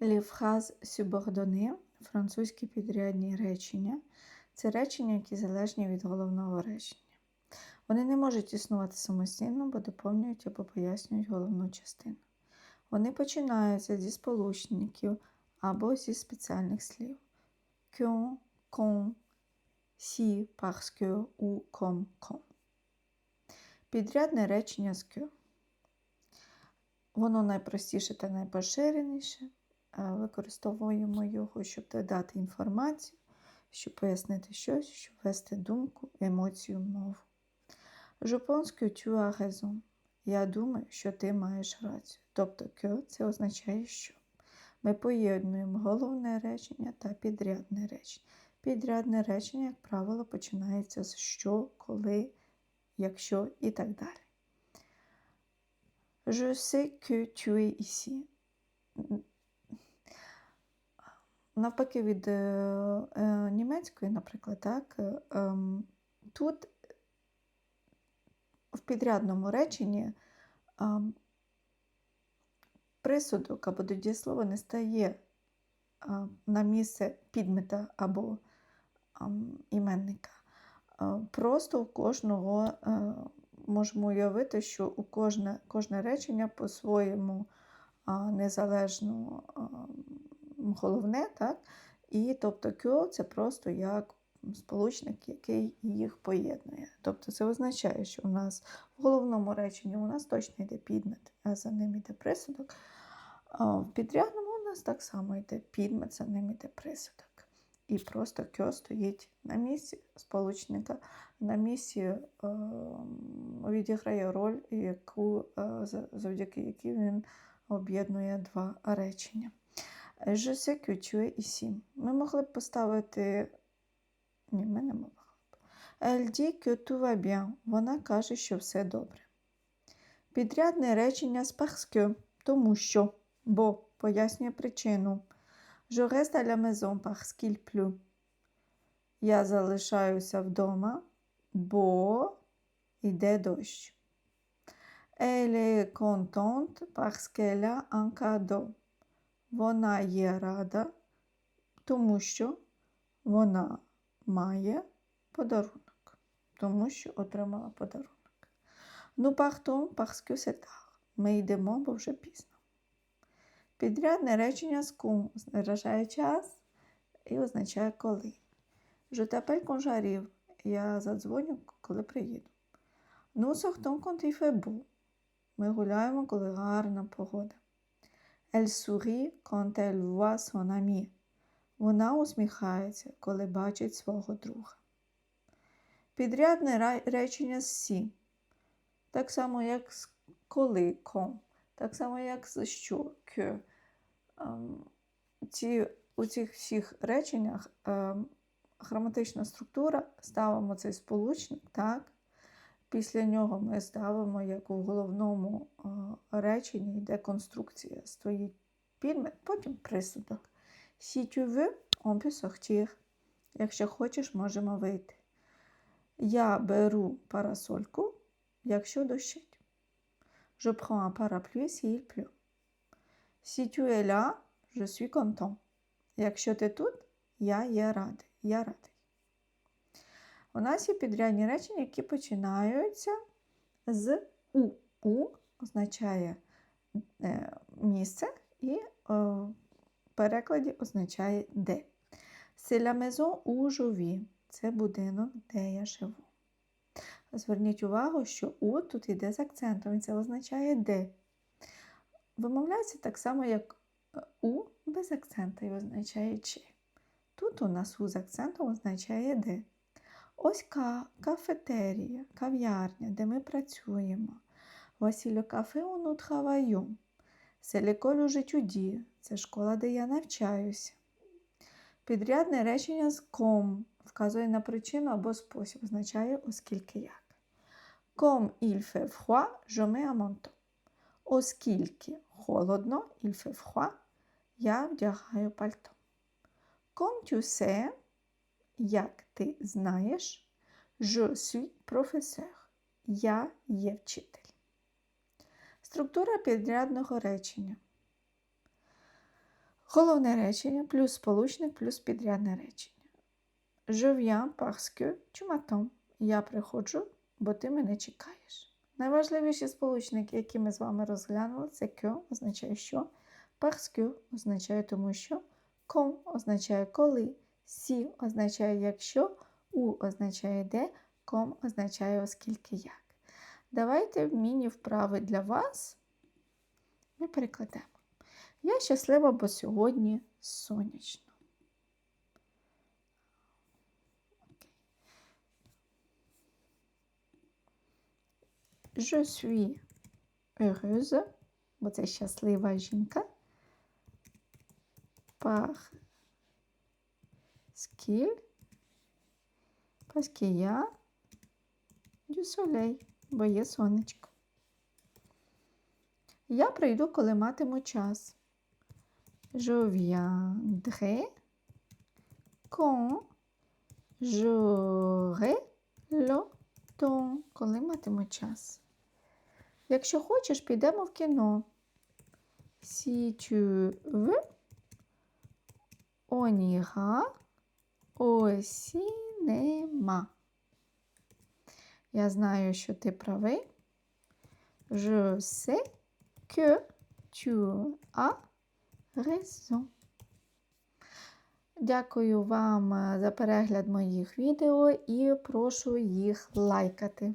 Phrases subordonnées – французькі підрядні речення. Це речення, які залежні від головного речення. Вони не можуть існувати самостійно, бо доповнюють або пояснюють головну частину. Вони починаються зі сполучників або зі спеціальних слів. Con, si, parce que, ou, comme, comme. Підрядне речення з que. Воно найпростіше та найпоширеніше. Е, Використовуємо його, щоб додати інформацію, щоб пояснити щось, щоб вести думку, емоцію, мову. Que tu as. Я думаю, що ти маєш рацію. Тобто que це означає що. Ми поєднуємо головне речення та підрядне речення. Підрядне речення, як правило, починається з що, коли, якщо і так далі. Je sais que tu es ici. Навпаки, від е, е, німецької, наприклад, так, е, ем, тут в підрядному реченні ем, присудок або дієслова не стає на місце підмета або ем, іменника. Просто у кожного можемо уявити, що у кожне, кожне речення по-своєму незалежно головне, так? І тобто кьо це просто як сполучник, який їх поєднує. Тобто це означає, що у нас в головному реченні у нас точно йде підмет, а за ним йде присудок. А в підрядному у нас так само йде підмет, за ним йде присудок. І просто кьо стоїть на місці сполучника, на місці е, відіграє роль, яку, е, завдяки якій він об'єднує два речення. Je sais que tu es ici. Ми могли б поставити. Ні, ми не могли б. Elle dit que tout va bien. Вона каже, що все добре. Підрядне речення que, тому що, бо пояснює причину. Я залишаюся вдома, бо йде дощ. Elle est contente parce qu'elle a un cadeau. Вона є рада, тому що вона має подарунок, тому що отримала подарунок. Ну, parce que c'est tard. Ми йдемо, бо вже пізно. Підрядне речення з кум виражає час і означає коли. T'appelle quand. Я задзвоню, коли приїду. Sortons quand il. Ми гуляємо, коли гарна погода. Elle sourit quand elle voit son ami. Вона усміхається, коли бачить свого друга. Підрядне речення з сі. Так само, як з коли ком. Так само, як з що кьо. Ем, ці, у цих всіх реченнях ем, граматична структура, ставимо цей сполучник, так? Після нього ми ставимо, як у головному реченні, йде конструкція, стоїть підмет, потім присудок. Si tu veux, on peut sortir. Якщо хочеш, можемо вийти. Я беру парасольку, якщо дощить. Je prends un parapluie s'il pleut. Si tu es là, je suis content. Якщо ти тут, я є радий. Я радий. У нас є підрядні речення, які починаються з у. У означає е, місце і е, в перекладі означає де. La maison où je. Це будинок, де я живу. Зверніть увагу, що у тут йде з акцентом, і це означає де. Вимовляється так само, як е, у без акцента і означає чи. Тут у нас у з акцентом означає де. Ось ка, кафетерія, кав'ярня, де ми працюємо. Voici le café où nous travaillons. L'école où. Це школа, де я навчаюся. Підрядне речення з ком вказує на причину або спосіб, означає оскільки як. Comme il fait froid, je mets. Оскільки холодно, il fait я вдягаю пальто. Tu sais, як ти знаєш, je suis professeur. Я є вчитель. Структура підрядного речення. Головне речення плюс сполучник плюс підрядне речення. Je viens parce que tu m'attends. Я приходжу, бо ти мене чекаєш. Найважливіші сполучники, які ми з вами розглянули, це que означає що, parce que означає тому що, quand означає коли, si означає якщо, у означає де, ком означає оскільки як. Давайте міні-вправи для вас ми перекладемо. Я щаслива, бо сьогодні сонячно. Je suis heureuse, бо це щаслива жінка. Par qu'il, parce qu'il y a du soleil, бо є сонечко. Я прийду, коли матиму час. Je viendrai quand j'aurai le temps, коли матиму час. Якщо хочеш, підемо в кіно. Si tu veux, on ira au нема. Я знаю, що ти правий. Je sais que tu as raison. Дякую вам е, за перегляд моїх відео і прошу їх лайкати.